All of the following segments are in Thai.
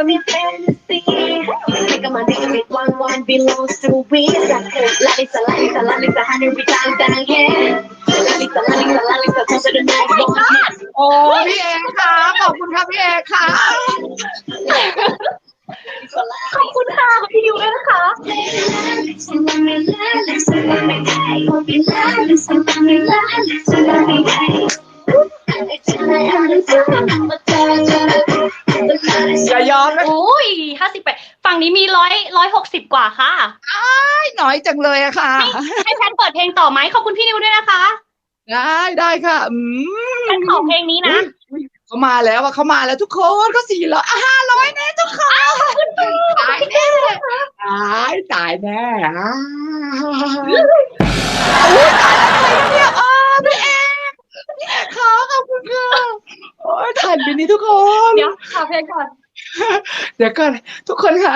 I'm in fantasy. Think of my name, make one one belongs to we. Lalisa, lalisa, lalisa, honey, we down down here. Lalisa, lalisa, lalisa, touch of the night, go ahead. โอ้พี่เอค่ะขอบคุณค่ะพี่เอค่ะ ขอบคุณค่ะขอบพี่ดิวด้วยนะคะ Lalisa, lalisa, lalisa, lalisa, lalisa, lalisa, lalisa, lalisa, อย่ายอมนะอุ้ยห้าสิบแปดฝั่งนี้มีร้อยร้อยหกสิบกว่าค่ะน้อยจังเลยอะค่ะ ให้แพนเปิดเพลงต่อไหมขอบคุณพี่นิวด้วยนะคะ ได้ได้ค่ะอืมแพนขอเพลงนี้นะเขามาแล้วอะเขามาแล้วทุกคนเขาสี่ร้อยห้าร้อยแน่ทุกคนตายแน่ตายตายแน่อ่าโอ้ยตายแล้วใครเนี่ยอ๋อพี่เอกพี่เอกค่ะขอบคุณค่ะ โอ้ยทันไปนี้ทุกคน เดี๋ยวขอเพลงก่อน เดี๋ยวก่อนทุกคนค่ะ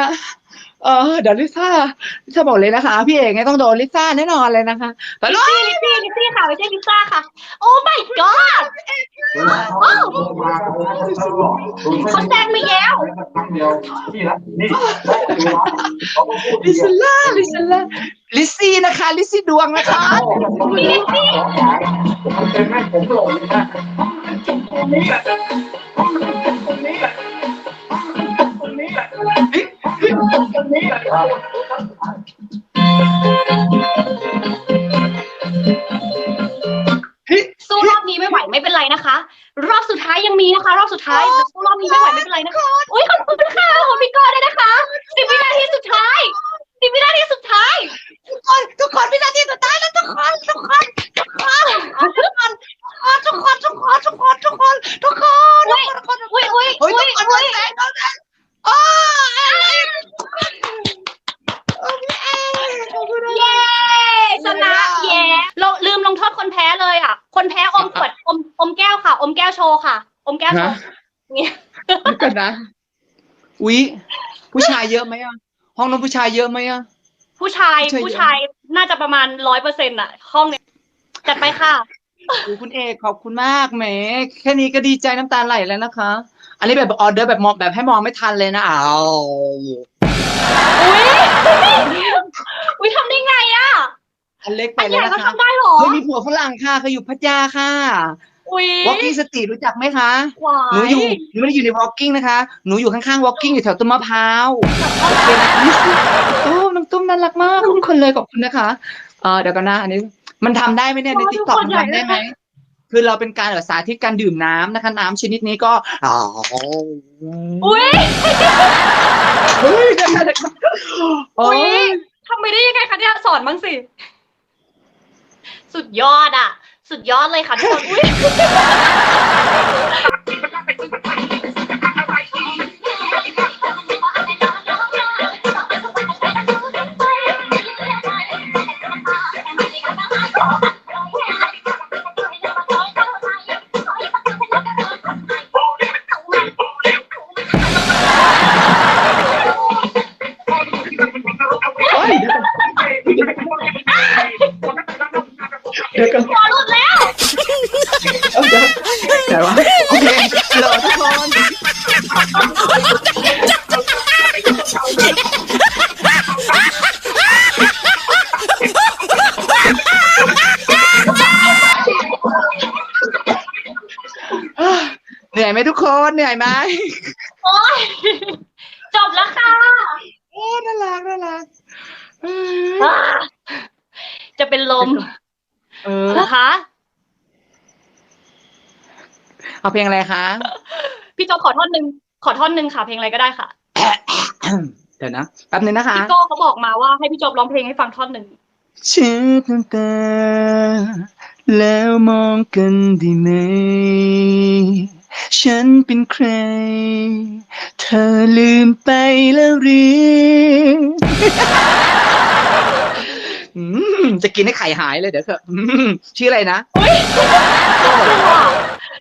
เออเดี๋ยวลิซ่าลิซ่าบอกเลยนะคะ พี่เอกเนี่ยต้องโดนลิซ่าแน่นอนเลยนะคะแต่ลิว่าซี่ลิซี่ลิซี่ค่ะไม่ใช่ลิซ่าค่ะ โอ้ my god เขาแซงมาแล้วลิซล่าลิซล่าลิซซี่นะคะ ลิซซี่ดวงนะคะพี่ลิซี่เป็นแม่ผมหลงนะ นี้แหละสู้รอบนี้ไม่ไหวไม่เป็นไรนะคะ รอบสุดท้ายยังมีนะคะ รอบสุดท้ายแต่สู้รอบนี้ไม่ไหวไม่เป็นไรนะคะอุ้ยขอบคุณค่ะขอบคุณพี่กอด้วยนะคะสิบวินา คนแพ้อมขวดอมอมแก้วค่ะ อมแก้วโชว์ค่ะ อมแก้วโชว์เนี่ยเดี๋ยวกันนะวิผู้ชายเยอะไหมอะ ห้องนั้นผู้ชายเยอะไหมอะ ผู้ชายผู้ชายเยอะผู้ชายน่าจะประมาณร้อยเปอร์เซ็นต์อะ ห้องเนี้ยจัดไปค่ะโอ้คุณเอกขอบคุณมากแหมแค่นี้ก็ดีใจน้ำตาไหลแล้วนะคะ อันนี้แบบออเดอร์แบบมองแบบให้มองไม่ทันเลยนะอ้าวอุ้ยอุ้ยทำได้ไง อะอันเล็กไปอันเลใหยญ่ก็นะคะทำได้เหรอเคยมีผัวฝรั่งค่ะเคยอยู่พัทยาค่ะอุ้ยวอล์กกิ้งสตรีทรู้จักไหมคะ หวาหนูอยู่หนูไม่ได้อยู่ในวอล์กกิ้งนะคะ หนูอยู่ข้างๆวอล์กกิ้งอยู่แถวต้นมะพร้าวโอเคนะโอ้น้องตุ้มน่ารักมากทุกคนเลยขอบคุณนะคะเออเดี๋ยวกันนะอันนี้ มันทำได้ไหมเนี่ยในทิกตอกมันทำได้ไหมคือเราเป็นการแบบสาธิตการดื่มน้ำนะคะ น้ำชนิดนี้ก็อ๋ออุ้ยเฮ้ยเดี๋ยวนะเดี๋ยวนะโอ้อุ้ยยทำไปได้ยังไงคะเนี่ยสอนบ้างสิ สุดยอดอะ สุดยอดเลยค่ะทุกคนอุ้ยโอ้ย เดี๋ยวกันหัวหลุดแล้วเอ้าเดี๋ยวเดี๋ยววะโอเคฮัลโหลทุกคนเหนื่อยไหมทุกคนเหนื่อยไหมโอ้ยจบแล้วค่ะโอ้น่ารักน่ารักเอออ่าจะเป็นลม เออนะคะเอาเพลงอะไรคะ พี่โจขอท่อนหนึ่งขอท่อนหนึ่งค่ะ เพลงอะไรก็ได้ค่ะ เดี๋ยวนะแป๊บนึงนะคะ พี่โจเขาบอกมาว่าให้พี่โจร้องเพลงให้ฟังท่อนหนึ่งชิดน้ำตาแล้วมองกันได้ไหม ฉันเป็นใคร เธอลืมไปแล้วหรืออืม จะกินให้ไข่หายเลยเดี๋ยวเถอะอืมชื่ออะไรนะ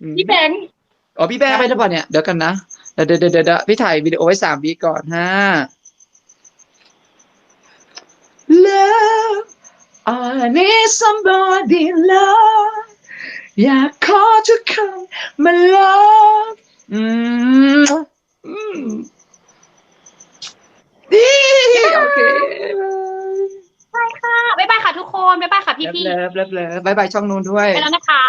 อืมพี่แบงค์อ๋อพี่แบ้ไปหรือเปล่าเนี่ยเดี๋ยวกันนะเดี๋ยวเดี๋ยวเดี๋ยวเดี๋ยวพี่ถ่ายวิดีโอไว้สามวิก่อนฮะ Love I need somebody love อยากขอทุกคนมา love อืมอืม นบ๊ายบายค่ะพี่พี่เลิฟเลิฟเลิฟบายบายช่องนู้นด้วยไปแล้วนะคะ